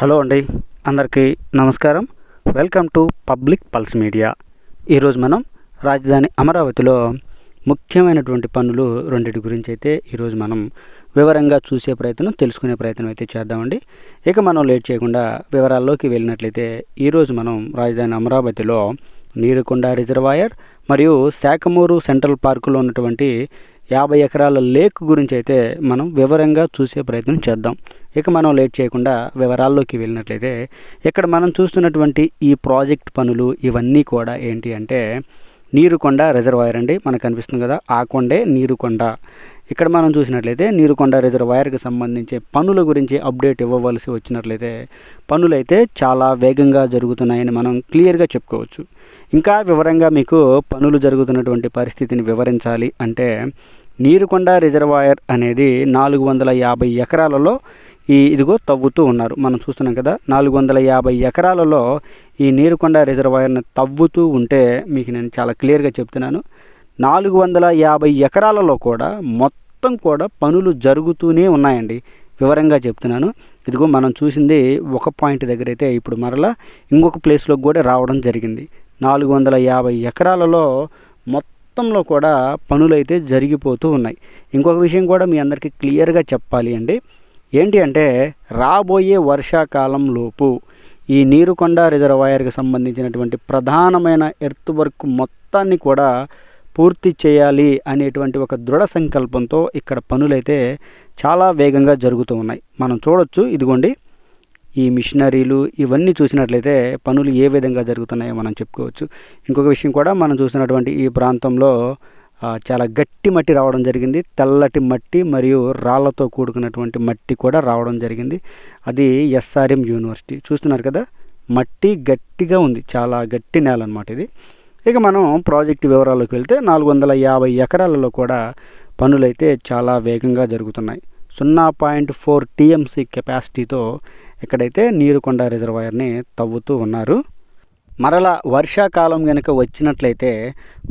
Hello అండి అందరికీ నమస్కారం. Welcome to public pulse media. ఈరోజు మనం రాజధాని అమరావతిలో ముఖ్యమైనటువంటి పనులు రెండింటి గురించి అయితే ఈరోజు మనం వివరంగా చూసే ప్రయత్నం తెలుసుకునే ప్రయత్నం అయితే చేద్దామండి. ఇక మనం లేట్ చేయకుండా వివరాల్లోకి వెళ్ళినట్లయితే ఈరోజు మనం రాజధాని అమరావతిలో నీరుకొండ రిజర్వాయర్ మరియు శాఖమూరు సెంట్రల్ పార్కులో ఉన్నటువంటి యాభై ఎకరాల లేక్ గురించి అయితే మనం వివరంగా చూసే ప్రయత్నం చేద్దాం. ఇక మనం లేట్ చేయకుండా వివరాల్లోకి వెళ్ళినట్లయితే ఇక్కడ మనం చూస్తున్నటువంటి ఈ ప్రాజెక్ట్ పనులు ఇవన్నీ కూడా ఏంటి అంటే నీరుకొండ రిజర్వాయర్ అండి మనకు కనిపిస్తుంది కదా ఆ కొండే నీరుకొండ. ఇక్కడ మనం చూసినట్లయితే నీరుకొండ రిజర్వాయర్కి సంబంధించి పనుల గురించి అప్డేట్ ఇవ్వవలసి వచ్చినట్లయితే పనులైతే చాలా వేగంగా జరుగుతున్నాయని మనం క్లియర్గా చెప్పుకోవచ్చు. ఇంకా వివరంగా మీకు పనులు జరుగుతున్నటువంటి పరిస్థితిని వివరించాలి అంటే నీరుకొండ రిజర్వాయర్ అనేది నాలుగు వందల యాభై ఎకరాలలో ఈ ఇదిగో తవ్వుతూ ఉన్నారు. మనం చూస్తున్నాం కదా నాలుగు వందల యాభై ఎకరాలలో ఈ నీరుకొండ రిజర్వాయర్ని తవ్వుతూ ఉంటే మీకు నేను చాలా క్లియర్గా చెప్తున్నాను. నాలుగు వందల యాభై ఎకరాలలో కూడా మొత్తం కూడా పనులు జరుగుతూనే ఉన్నాయండి. వివరంగా చెప్తున్నాను. ఇదిగో మనం చూసింది ఒక పాయింట్ దగ్గర అయితే ఇప్పుడు మరలా ఇంకొక ప్లేస్లోకి కూడా రావడం జరిగింది. నాలుగు వందల యాభై ఎకరాలలో మొత్తంలో కూడా పనులు అయితే జరిగిపోతూ ఉన్నాయి. ఇంకొక విషయం కూడా మీ అందరికీ క్లియర్గా చెప్పాలి అండి. ఏంటి అంటే రాబోయే వర్షాకాలం లోపు ఈ నీరుకొండ రిజర్వాయర్కి సంబంధించినటువంటి ప్రధానమైన ఎర్త్ వర్క్ మొత్తాన్ని కూడా పూర్తి చేయాలి అనేటువంటి ఒక దృఢ సంకల్పంతో ఇక్కడ పనులైతే చాలా వేగంగా జరుగుతూ ఉన్నాయి. మనం చూడొచ్చు ఇదిగోండి ఈ మిషనరీలు ఇవన్నీ చూసినట్లయితే పనులు ఏ విధంగా జరుగుతున్నాయో మనం చెప్పుకోవచ్చు. ఇంకొక విషయం కూడా మనం చూసినటువంటి ఈ ప్రాంతంలో చాలా గట్టి మట్టి రావడం జరిగింది. తెల్లటి మట్టి మరియు రాళ్ళతో కూడుకున్నటువంటి మట్టి కూడా రావడం జరిగింది. అది ఎస్ఆర్ఎం యూనివర్సిటీ. చూస్తున్నారు కదా మట్టి గట్టిగా ఉంది. చాలా గట్టి నేల అనమాట ఇది. ఇక మనం ప్రాజెక్టు వివరాల్లోకి వెళ్తే నాలుగు వందల యాభై ఎకరాలలో కూడా పనులైతే చాలా వేగంగా జరుగుతున్నాయి. సున్నా పాయింట్ ఫోర్ టీఎంసీ కెపాసిటీతో ఇక్కడైతే నీరుకొండ రిజర్వాయర్ని తవ్వుతూ ఉన్నారు మరలా వర్షాకాలం కనుక వచ్చినట్లయితే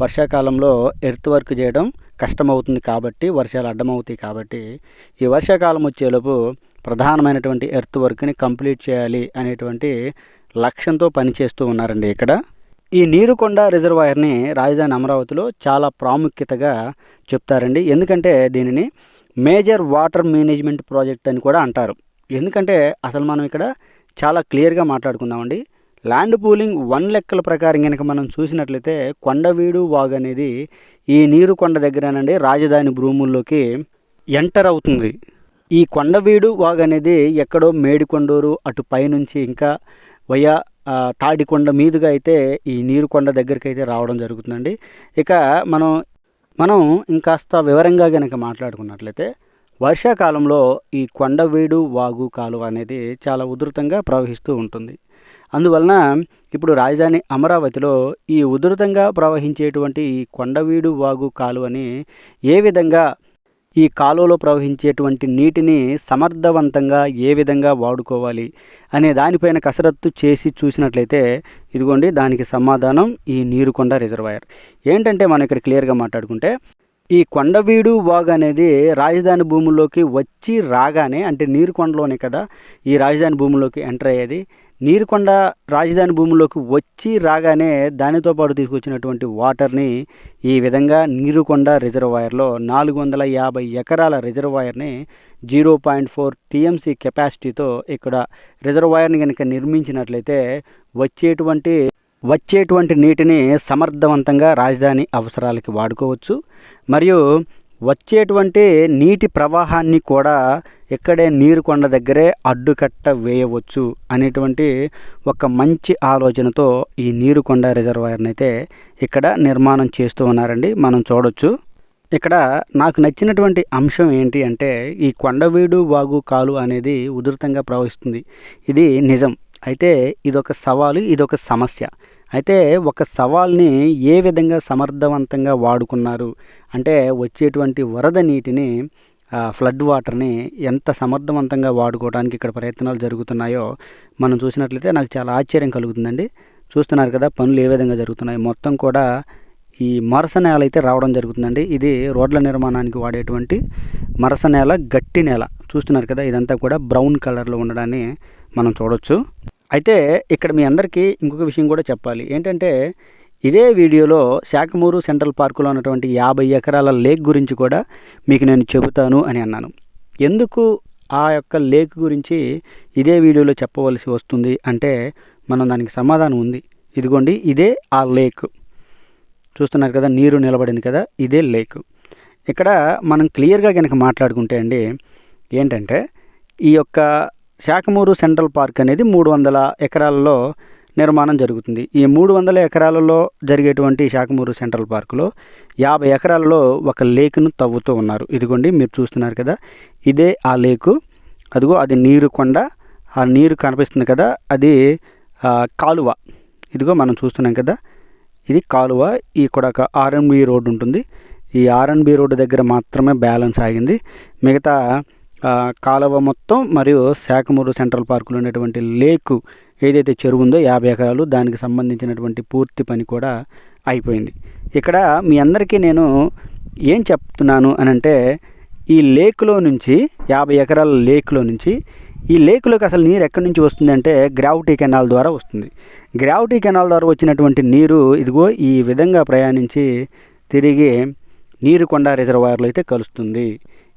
వర్షాకాలంలో ఎర్త్ వర్క్ చేయడం కష్టమవుతుంది కాబట్టి వర్షాలు అడ్డమవుతాయి కాబట్టి ఈ వర్షాకాలం వచ్చేలోపు ప్రధానమైనటువంటి ఎర్త్ వర్క్ని కంప్లీట్ చేయాలి అనేటువంటి లక్ష్యంతో పనిచేస్తూ ఉన్నారండి ఇక్కడ. ఈ నీరుకొండ రిజర్వాయర్ని రాజధాని అమరావతిలో చాలా ప్రాముఖ్యతగా చెప్తారండి. ఎందుకంటే దీనిని మేజర్ వాటర్ మేనేజ్మెంట్ ప్రాజెక్ట్ అని కూడా అంటారు. ఎందుకంటే అసలు మనం ఇక్కడ చాలా క్లియర్గా మాట్లాడుకుందామండి. ల్యాండ్ పూలింగ్ వన్ లెక్కల ప్రకారం కనుక మనం చూసినట్లయితే కొండవీడు వాగు అనేది ఈ నీరు కొండ దగ్గరేనండి రాజధాని భూముల్లోకి ఎంటర్ అవుతుంది. ఈ కొండవీడు వాగు అనేది ఎక్కడో మేడికొండూరు అటు పైనుంచి ఇంకా వయా తాడికొండ మీదుగా అయితే ఈ నీరుకొండ దగ్గరికి అయితే రావడం జరుగుతుందండి. ఇక మనం మనం ఇంకాస్త వివరంగా కనుక మాట్లాడుకున్నట్లయితే వర్షాకాలంలో ఈ కొండవీడు వాగు కాలువ అనేది చాలా ఉధృతంగా ప్రవహిస్తూ ఉంటుంది. అందువలన ఇప్పుడు రాజధాని అమరావతిలో ఈ ఉధృతంగా ప్రవహించేటువంటి ఈ కొండవీడు వాగు కాలువని ఏ విధంగా ఈ కాలువలో ప్రవహించేటువంటి నీటిని సమర్థవంతంగా ఏ విధంగా వాడుకోవాలి అనే దానిపైన కసరత్తు చేసి చూసినట్లయితే ఇదిగోండి దానికి సమాధానం ఈ నీరుకొండ రిజర్వాయర్. ఏంటంటే మనం ఇక్కడ క్లియర్గా మాట్లాడుకుంటే ఈ కొండవీడు వాగు అనేది రాజధాని భూముల్లోకి వచ్చి రాగానే అంటే నీరుకొండలోనే కదా ఈ రాజధాని భూముల్లోకి ఎంటర్ అయ్యేది. నీరుకొండ రాజధాని భూముల్లోకి వచ్చి రాగానే దానితో పాటు తీసుకొచ్చినటువంటి వాటర్ని ఈ విధంగా నీరుకొండ రిజర్వాయర్లో నాలుగు వందల యాభై ఎకరాల రిజర్వాయర్ని జీరో పాయింట్ ఫోర్ టీఎంసీ కెపాసిటీతో ఇక్కడ రిజర్వాయర్ని కనుక నిర్మించినట్లయితే వచ్చేటువంటి వచ్చేటువంటి నీటిని సమర్థవంతంగా రాజధాని అవసరాలకి వాడుకోవచ్చు. మరియు వచ్చేటువంటి నీటి ప్రవాహాన్ని కూడా ఇక్కడే నీరు కొండ దగ్గరే అడ్డుకట్ట వేయవచ్చు అనేటువంటి ఒక మంచి ఆలోచనతో ఈ నీరుకొండ రిజర్వాయర్ని అయితే ఇక్కడ నిర్మాణం చేస్తూ ఉన్నారండి. మనం చూడొచ్చు. ఇక్కడ నాకు నచ్చినటువంటి అంశం ఏంటి అంటే ఈ కొండవీడు వాగు కాలు అనేది ఉధృతంగా ప్రవహిస్తుంది. ఇది నిజం. అయితే ఇదొక సవాలు ఇదొక సమస్య. అయితే ఒక సవాల్ని ఏ విధంగా సమర్థవంతంగా వాడుకున్నారు? అంటే వచ్చేటువంటి వరద నీటిని ఫ్లడ్ వాటర్ని ఎంత సమర్థవంతంగా వాడుకోవడానికి ఇక్కడ ప్రయత్నాలు జరుగుతున్నాయో మనం చూసినట్లయితే నాకు చాలా ఆశ్చర్యం కలుగుతుందండి. చూస్తున్నారు కదా పనులు ఏ విధంగా జరుగుతున్నాయి? మొత్తం కూడా ఈ మరస నేల అయితే రావడం జరుగుతుందండి. ఇది రోడ్ల నిర్మాణానికి వాడేటువంటి మరస నేల గట్టి నేల. చూస్తున్నారు కదా ఇదంతా కూడా బ్రౌన్ కలర్లో ఉండడాన్ని మనం చూడొచ్చు. అయితే ఇక్కడ మీ అందరికీ ఇంకొక విషయం కూడా చెప్పాలి. ఏంటంటే ఇదే వీడియోలో శాఖమూరు సెంట్రల్ పార్కులో ఉన్నటువంటి యాభై ఎకరాల లేక్ గురించి కూడా మీకు నేను చెబుతాను అని అన్నాను. ఎందుకు ఆ యొక్క లేక్ గురించి ఇదే వీడియోలో చెప్పవలసి వస్తుంది అంటే మనం దానికి సమాధానం ఉంది. ఇదిగోండి ఇదే ఆ లేక్. చూస్తున్నారు కదా నీరు నిలబడింది కదా ఇదే లేక్. ఇక్కడ మనం క్లియర్గా కనుక మాట్లాడుకుంటే అండి ఏంటంటే ఈ యొక్క శాఖమూరు సెంట్రల్ పార్క్ అనేది మూడు వందల ఎకరాలలో నిర్మాణం జరుగుతుంది. ఈ మూడు వందల ఎకరాలలో జరిగేటువంటి శాఖమూరు సెంట్రల్ పార్కులో యాభై ఎకరాలలో ఒక లేకును తవ్వుతూ ఉన్నారు. ఇదిగోండి మీరు చూస్తున్నారు కదా ఇదే ఆ లేకు. అదిగో అది నీరు కొండ. ఆ నీరు కనిపిస్తుంది కదా అది కాలువ. ఇదిగో మనం చూస్తున్నాం కదా ఇది కాలువ. ఇక్కడ ఒక ఆర్ఎన్బి రోడ్డు ఉంటుంది. ఈ ఆర్ఎన్బి రోడ్డు దగ్గర మాత్రమే బ్యాలెన్స్ ఆగింది. మిగతా కాలువ మొత్తం మరియు శాఖమూరు సెంట్రల్ పార్కులో ఉన్నటువంటి లేకు ఏదైతే చెరువు ఉందో యాభై ఎకరాలు దానికి సంబంధించినటువంటి పూర్తి పని కూడా అయిపోయింది. ఇక్కడ మీ అందరికీ నేను ఏం చెప్తున్నాను అని అంటే ఈ లేకులో నుంచి యాభై ఎకరాల లేకులో నుంచి ఈ లేకులోకి అసలు నీరు ఎక్కడి నుంచి వస్తుంది అంటే గ్రావిటీ కెనాల్ ద్వారా వస్తుంది. గ్రావిటీ కెనాల్ ద్వారా వచ్చినటువంటి నీరు ఇదిగో ఈ విధంగా ప్రయాణించి తిరిగి నీరుకొండ రిజర్వాయర్లో అయితే కలుస్తుంది.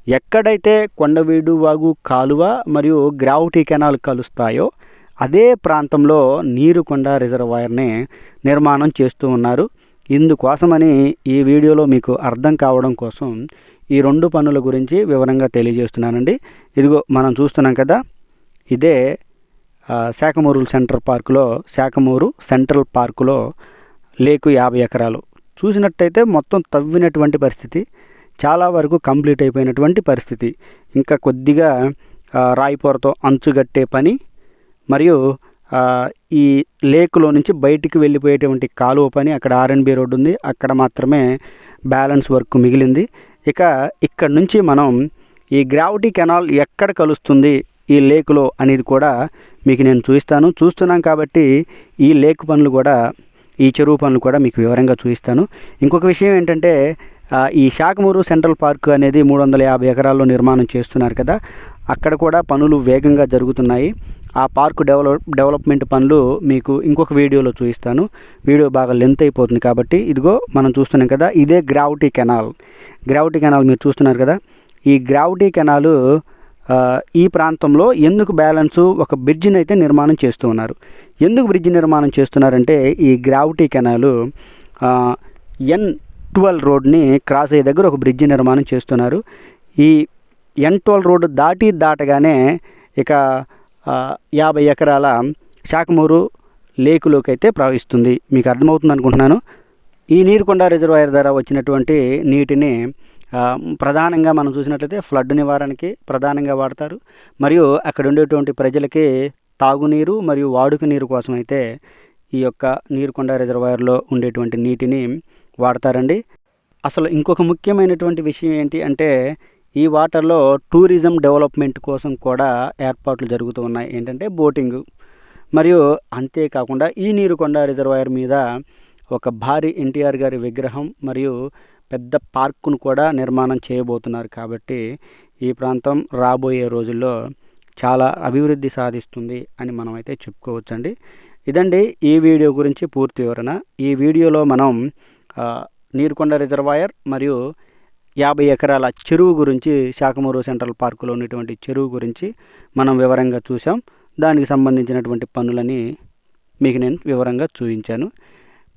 ఎక్కడైతే కొండవీడు వాగు కాలువ మరియు గ్రావిటీ కెనాల్ కలుస్తాయో అదే ప్రాంతంలో నీరుకొండ రిజర్వాయర్ని నిర్మాణం చేస్తూ ఉన్నారు. ఇందుకోసమని ఈ వీడియోలో మీకు అర్థం కావడం కోసం ఈ రెండు పనుల గురించి వివరంగా తెలియజేస్తున్నానండి. ఇదిగో మనం చూస్తున్నాం కదా ఇదే శాఖమూరు సెంట్రల్ పార్కులో శాఖమూరు సెంట్రల్ పార్కులో లేకు యాభై ఎకరాలు. చూసినట్టయితే మొత్తం తవ్వినటువంటి పరిస్థితి. చాలా వరకు కంప్లీట్ అయిపోయినటువంటి పరిస్థితి. ఇంకా కొద్దిగా ఆ, రాయిపొరతో అంచుగట్టే పని మరియు ఈ లేకులో నుంచి బయటికి వెళ్ళిపోయేటువంటి కాలువ పని అక్కడ ఆర్ఎన్బి రోడ్డు ఉంది. అక్కడ మాత్రమే బ్యాలెన్స్ వర్క్ మిగిలింది. ఇక ఇక్కడ నుంచి మనం ఈ గ్రావిటీ కెనాల్ ఎక్కడ కలుస్తుంది ఈ లేకులో అనేది కూడా మీకు నేను చూపిస్తాను. చూస్తున్నాం కాబట్టి ఈ లేక్ పనులు కూడా ఈ చెరువు పనులు కూడా మీకు వివరంగా చూపిస్తాను. ఇంకొక విషయం ఏంటంటే ఈ శాఖమూరు సెంట్రల్ పార్క్ అనేది మూడు వందల యాభై ఎకరాల్లో నిర్మాణం చేస్తున్నారు కదా. అక్కడ కూడా పనులు వేగంగా జరుగుతున్నాయి. ఆ పార్క్ డెవలప్ డెవలప్మెంట్ పనులు మీకు ఇంకొక వీడియోలో చూపిస్తాను. వీడియో బాగా లెంత్ అయిపోతుంది కాబట్టి ఇదిగో మనం చూస్తున్నాం కదా ఇదే గ్రావిటీ కెనాల్. గ్రావిటీ కెనాల్ మీరు చూస్తున్నారు కదా. ఈ గ్రావిటీ కెనాలు ఈ ప్రాంతంలో ఎందుకు బ్యాలెన్స్ ఒక బ్రిడ్జిని అయితే నిర్మాణం చేస్తూ ఉన్నారు. ఎందుకు బ్రిడ్జ్ నిర్మాణం చేస్తున్నారంటే ఈ గ్రావిటీ కెనాలు ఎన్ ట్వెల్వ్ రోడ్ని క్రాస్ అయ్యే దగ్గర ఒక బ్రిడ్జి నిర్మాణం చేస్తున్నారు. ఈ ఎన్ ట్వెల్వ్ రోడ్డు దాటి దాటగానే ఇక యాభై ఎకరాల శాఖమూరు లేకులోకి అయితే ప్రవహిస్తుంది. మీకు అర్థమవుతుంది అనుకుంటున్నాను. ఈ నీరుకొండ రిజర్వాయర్ ద్వారా వచ్చినటువంటి నీటిని ప్రధానంగా మనం చూసినట్లయితే ఫ్లడ్ నివారణకి ప్రధానంగా వాడతారు. మరియు అక్కడ ఉండేటువంటి ప్రజలకి తాగునీరు మరియు వాడుక నీరు కోసం అయితే ఈ యొక్క నీరుకొండ రిజర్వాయర్లో ఉండేటువంటి నీటిని వాడతారండి. అసలు ఇంకొక ముఖ్యమైనటువంటి విషయం ఏంటి అంటే ఈ వాటర్లో టూరిజం డెవలప్మెంట్ కోసం కూడా ఏర్పాట్లు జరుగుతూ ఉన్నాయి. ఏంటంటే బోటింగ్. మరియు అంతేకాకుండా ఈ నీరుకొండ రిజర్వాయర్ మీద ఒక భారీ ఎన్టీఆర్ గారి విగ్రహం మరియు పెద్ద పార్కును కూడా నిర్మాణం చేయబోతున్నారు. కాబట్టి ఈ ప్రాంతం రాబోయే రోజుల్లో చాలా అభివృద్ధి సాధిస్తుంది అని మనం అయితే చెప్పుకోవచ్చండి. ఇదండి ఈ వీడియో గురించి పూర్తి వివరణ. ఈ వీడియోలో మనం నీరుకొండ రిజర్వాయర్ మరియు యాభై ఎకరాల చెరువు గురించి శాఖమూరు సెంట్రల్ పార్కులో ఉన్నటువంటి చెరువు గురించి మనం వివరంగా చూసాం దానికి సంబంధించినటువంటి పనులని మీకు నేను వివరంగా చూపించాను.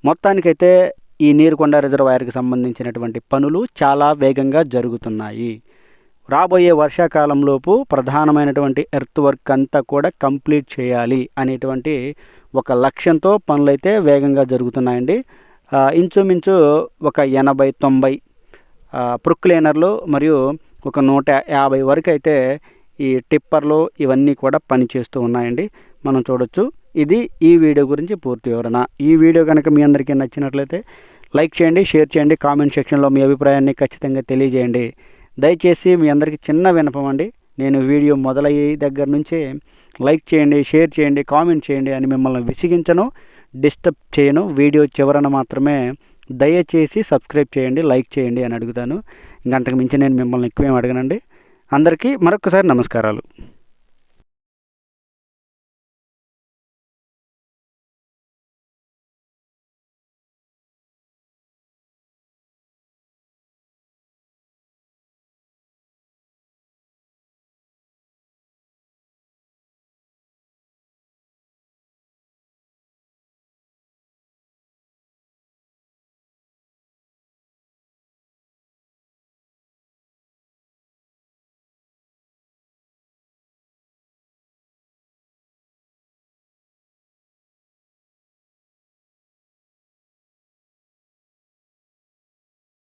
మొత్తానికైతే ఈ నీరుకొండ రిజర్వాయర్కి సంబంధించినటువంటి పనులు చాలా వేగంగా జరుగుతున్నాయి. రాబోయే వర్షాకాలంలోపు ప్రధానమైనటువంటి ఎర్త్ వర్క్ అంతా కూడా కంప్లీట్ చేయాలి అనేటువంటి ఒక లక్ష్యంతో పనులైతే వేగంగా జరుగుతున్నాయండి. ఇంచుమించు ఒక ఎనభై తొంభై ఆ, ప్రొక్లేనర్లు మరియు ఒక నూట యాభై వరకు అయితే ఈ టిప్పర్లు ఇవన్నీ కూడా పనిచేస్తూ ఉన్నాయండి. మనం చూడొచ్చు. ఇది ఈ వీడియో గురించి పూర్తి వివరణ. ఈ వీడియో కనుక మీ అందరికీ నచ్చినట్లయితే లైక్ చేయండి షేర్ చేయండి కామెంట్ సెక్షన్లో మీ అభిప్రాయాన్ని ఖచ్చితంగా తెలియజేయండి. దయచేసి మీ అందరికీ చిన్న వినపం అండి. నేను వీడియో మొదలయ్యే దగ్గర నుంచే లైక్ చేయండి షేర్ చేయండి కామెంట్ చేయండి అని మిమ్మల్ని విసిగించను. డిస్టర్బ్ చేయను. వీడియో చివరన మాత్రమే దయచేసి సబ్స్క్రైబ్ చేయండి లైక్ చేయండి అని అడుగుతాను. ఇంకంతకు మించి నేను మిమ్మల్ని ఎక్కువేం అడగనండి. అందరికీ మరొకసారి నమస్కారాలు.